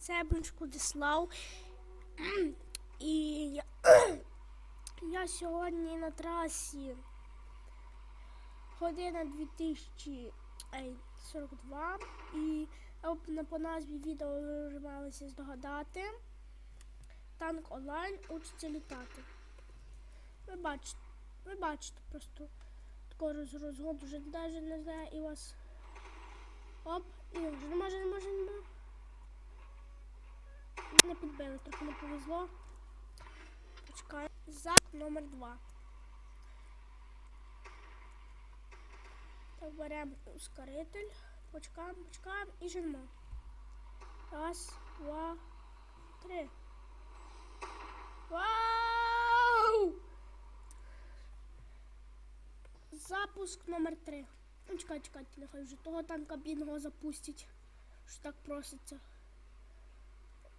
Це Бунчку Дислав. І я, я сьогодні на трасі. Година 2042. І по назві відео ви вже малися здогадати. Танк онлайн учиться літати. Ви бачите, ви бачите просто такого роз, розгону вже навіть не знаю і вас. Оп, і вже не може, не може, не. Не підбили, трохи не повезло. Почекай. Зак номер два. Так, беремо ускоритель. Почекаємо, почекаємо і жмемо. Раз, два, три. Вау! Запуск номер три. Ну, чекай, чекайте, нехай вже того танка бідного запустять. Що так проситься.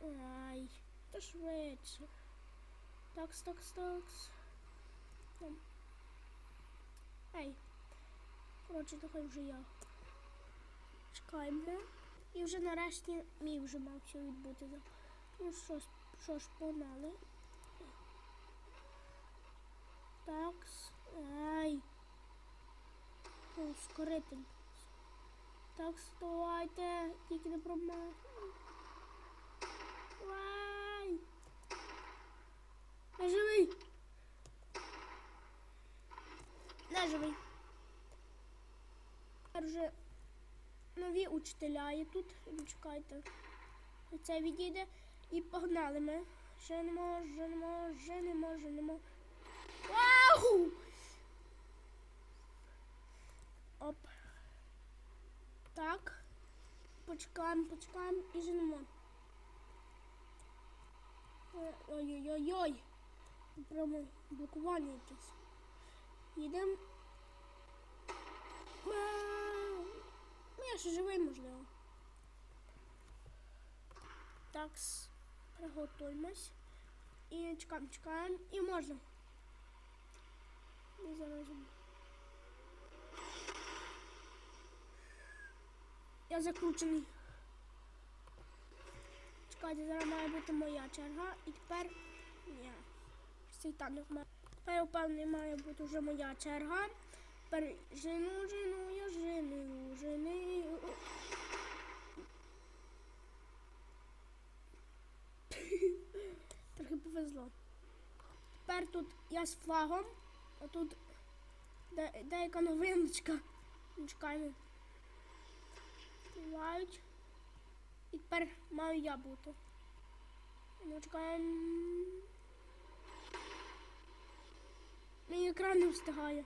Ай, та швидше. Такс, такс, такс. Там. Ей. Коротше, нехай вже я. Чекаємо. І вже нарешті мій вже мав все відбути. Ну що, ж- що ж, погнали. Такс. Ай. Ускоритель. Так, давайте. Тільки не промах. Вай! Не живий! Не живий. Тепер вже нові учителя є тут. Чекайте. Це відійде. І погнали ми. Женемо, женемо, женемо, женемо. Вау! Оп. Так. Почекаємо, почекаємо і женемо. Ой-ой-ой-ой. Прямо блокування якесь. Їдемо. Ну, я ще живий, можливо. Так, приготуємось. І чекаємо, чекаємо. І можна. І зараз. Я закручений. Чекайте, зараз має бути моя черга. І тепер. Ні. Цей танок має. Тепер, впевнений, має бути вже моя черга. Тепер жену, жену, я жену, жену. Трохи повезло. Тепер тут я з флагом, а тут де, деяка новиночка. Чекаємо. Співають. Тепер маю я бути. Ну, чекаємо. Мій екран не встигає.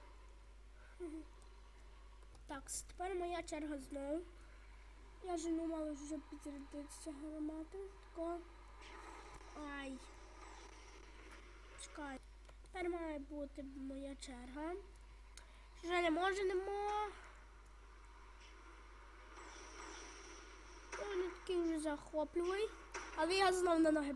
Так, тепер моя черга знову. Я жену мала вже підзарядитися гармати. Тако. Ай. Чекай. Тепер має бути моя черга. Вже не може, захопливий. Але я знов на ноги